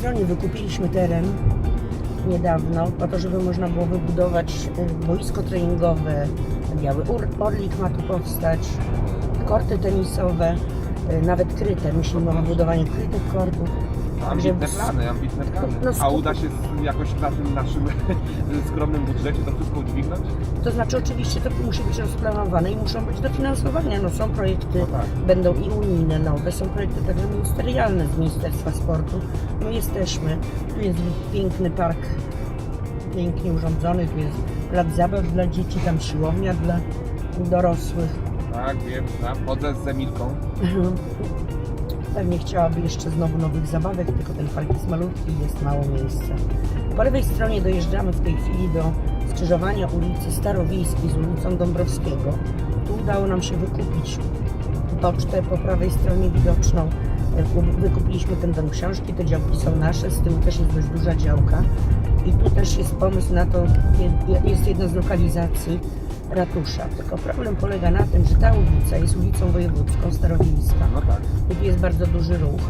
Właśnie wykupiliśmy teren niedawno po to, żeby można było wybudować y, boisko treningowe. Biały Orlik ma tu powstać, korty tenisowe, y, nawet kryte. Myślimy o budowaniu krytych kortów. Ambitne plany, ambitne plany. No, A uda się z- jakoś na tym naszym skromnym budżecie to wszystko udźwignąć? To znaczy oczywiście to musi być rozplanowane i muszą być dofinansowania. No są projekty, No tak. będą i unijne nowe, są projekty także ministerialne z Ministerstwa Sportu. My jesteśmy, tu jest piękny park, pięknie urządzony, tu jest plac zabaw dla dzieci, tam siłownia dla dorosłych. Tak, wiem, znam. Chodzę z Emilką. Pewnie chciałaby jeszcze znowu nowych zabawek, tylko ten park jest malutki i jest mało miejsca. Po lewej stronie dojeżdżamy w tej chwili do skrzyżowania ulicy Starowiejskiej z ulicą Dąbrowskiego. Tu udało nam się wykupić pocztę po prawej stronie widoczną. E, Wykupiliśmy ten dom książki, te działki są nasze, z tyłu też jest dość duża działka. I tu też jest pomysł na to, je- jest jedna z lokalizacji ratusza. Tylko problem polega na tym, że ta ulica jest ulicą wojewódzką, Starowiejska. No tak. Tu jest bardzo duży ruch.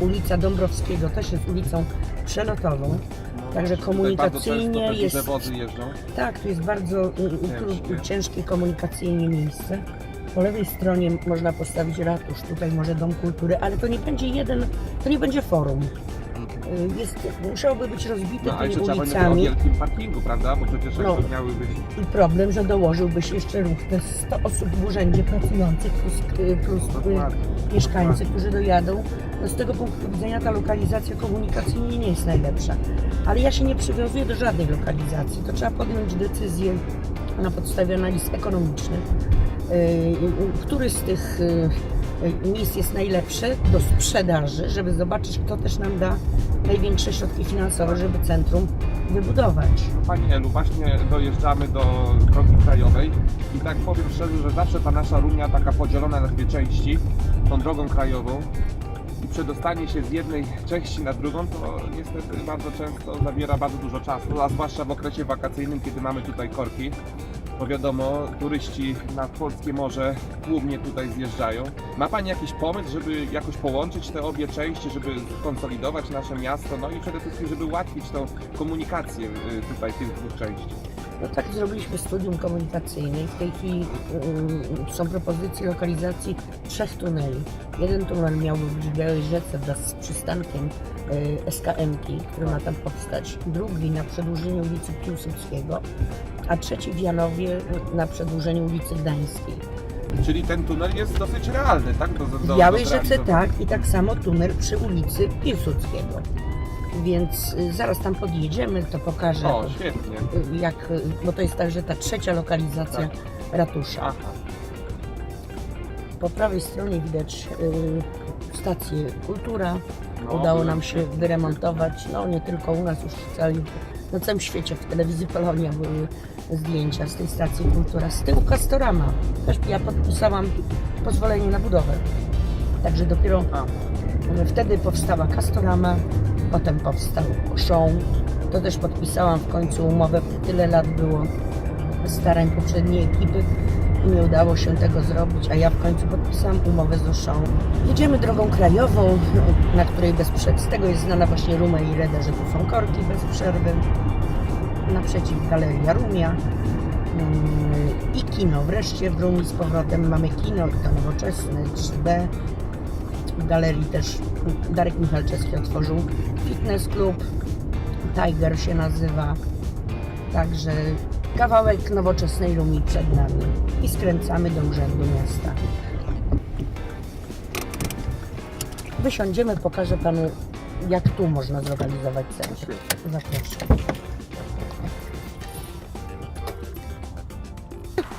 Ulica Dąbrowskiego też jest ulicą przelotową. No Także komunikacyjnie jest-. Tak, tu jest bardzo Ciężkie. ciężkie komunikacyjnie miejsce. Po lewej stronie można postawić ratusz, tutaj może dom kultury, ale to nie będzie jeden, to nie będzie forum. Y, Jest, musiałoby być rozbite No a tymi jeszcze trzeba będzie o ulicami wielkim parkingu, prawda? Bo przecież No. miały być... i problem, że dołożyłby się jeszcze ruch. Te 100 osób w urzędzie pracujących plus, y, plus y, Dokładnie. mieszkańcy, którzy dojadą. No z tego punktu widzenia ta lokalizacja komunikacyjnie nie jest najlepsza. Ale ja się nie przywiązuję do żadnej lokalizacji. To trzeba podjąć decyzję na podstawie analiz ekonomicznych, yy, który z tych miejsc jest najlepsze do sprzedaży, żeby zobaczyć, kto też nam da największe środki finansowe, żeby centrum wybudować. Pani Elu, właśnie dojeżdżamy do drogi krajowej i tak powiem szczerze, że zawsze ta nasza Runia taka podzielona na dwie części, tą drogą krajową i przedostanie się z jednej części na drugą, to niestety bardzo często zabiera bardzo dużo czasu, a zwłaszcza w okresie wakacyjnym, kiedy mamy tutaj korki. Bo wiadomo, turyści na polskie morze głównie tutaj zjeżdżają. Ma Pani jakiś pomysł, żeby jakoś połączyć te obie części, żeby skonsolidować nasze miasto, no i przede wszystkim, żeby ułatwić tą komunikację y, tutaj tych dwóch części? No tak zrobiliśmy studium komunikacyjne i w tej chwili y, są propozycje lokalizacji trzech tuneli. Jeden tunel miałby być w Białej Rzece wraz z przystankiem y, SKM-ki, który ma tam powstać. Drugi na przedłużeniu ulicy Piłsudskiego, a trzeci w Janowie y, na przedłużeniu ulicy Gdańskiej. Czyli ten tunel jest dosyć realny, tak? Do, do, W Białej do Rzece tak i tak samo tunel przy ulicy Piłsudskiego. Więc y, zaraz tam podjedziemy, to pokażę. O, świetnie. y, jak, y, bo to jest także ta trzecia lokalizacja Tak. ratusza. Aha. Po prawej stronie widać y, stację Kultura. No, Udało byłem nam się wyremontować. No nie tylko u nas, już w całym, na całym świecie, w telewizji Polonia były zdjęcia z tej stacji Kultura. Z tyłu Castorama. Też ja podpisałam pozwolenie na budowę. Także dopiero A, Wtedy powstała Castorama, potem powstał Show. To też podpisałam w końcu umowę. Tyle lat było starań poprzedniej ekipy nie udało się tego zrobić, a ja w końcu podpisałam umowę z Show. Jedziemy drogą krajową, na której bez przerwy, z tego jest znana właśnie Ruma i Reda, że tu są korki bez przerwy. Naprzeciw Galeria Rumia mm, i kino. Wreszcie w Rumii z powrotem mamy kino i to nowoczesne 3D. W galerii też Darek Michalczewski otworzył fitness klub. Tiger się nazywa. Także kawałek nowoczesnej Rumii przed nami. I skręcamy do urzędu miasta. Wysiądziemy, pokażę Panu, jak tu można zlokalizować centrum. Zapraszam.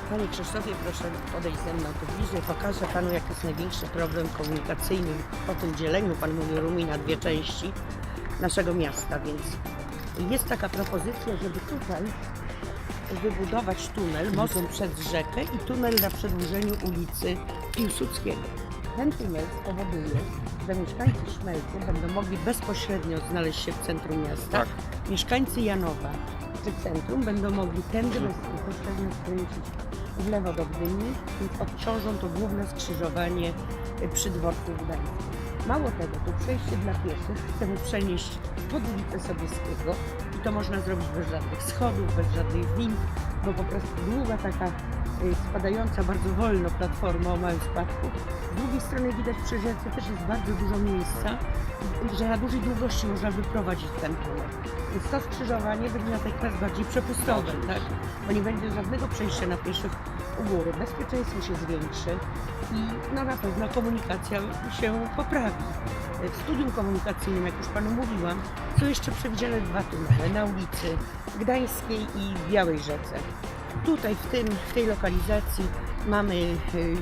Panie Krzysztofie, proszę podejść ze mną tu bliżej. Pokażę Panu, jaki jest największy problem komunikacyjny po tym dzieleniu, Pan mówi Rumi na dwie części naszego miasta, więc jest taka propozycja, żeby tutaj wybudować tunel mostem przez rzekę i tunel na przedłużeniu ulicy Piłsudskiego. Ten tunel spowoduje, że mieszkańcy Szmelcy będą mogli bezpośrednio znaleźć się w centrum miasta. Tak. Mieszkańcy Janowa czy centrum będą mogli tędy bezpośrednio skręcić w lewo do Gdyni, więc odciążą to główne skrzyżowanie przy dworcu w Gdańsku. Mało tego, tu przejście dla pieszych chcemy przenieść pod ulicę Sobieskiego to można zrobić bez żadnych schodów, bez żadnych win, bo po prostu długa taka y, spadająca bardzo wolno platforma o małym spadku. Z drugiej strony widać przy rzece też jest bardzo dużo miejsca, że na dużej długości można wyprowadzić ten tunel. Więc to skrzyżowanie będzie na tej klas bardziej przepustowe, tak? Bo nie będzie żadnego przejścia na pieszych u góry. Bezpieczeństwo się zwiększy i no na pewno komunikacja się poprawi. W studium komunikacyjnym, jak już Panu mówiłam, są jeszcze przewidziane dwa tunele na ulicy Gdańskiej i Białej Rzece. Tutaj w, tym, w tej lokalizacji mamy y,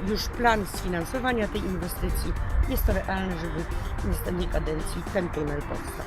już plan sfinansowania tej inwestycji. Jest to realne, żeby w następnej kadencji ten tunel powstał.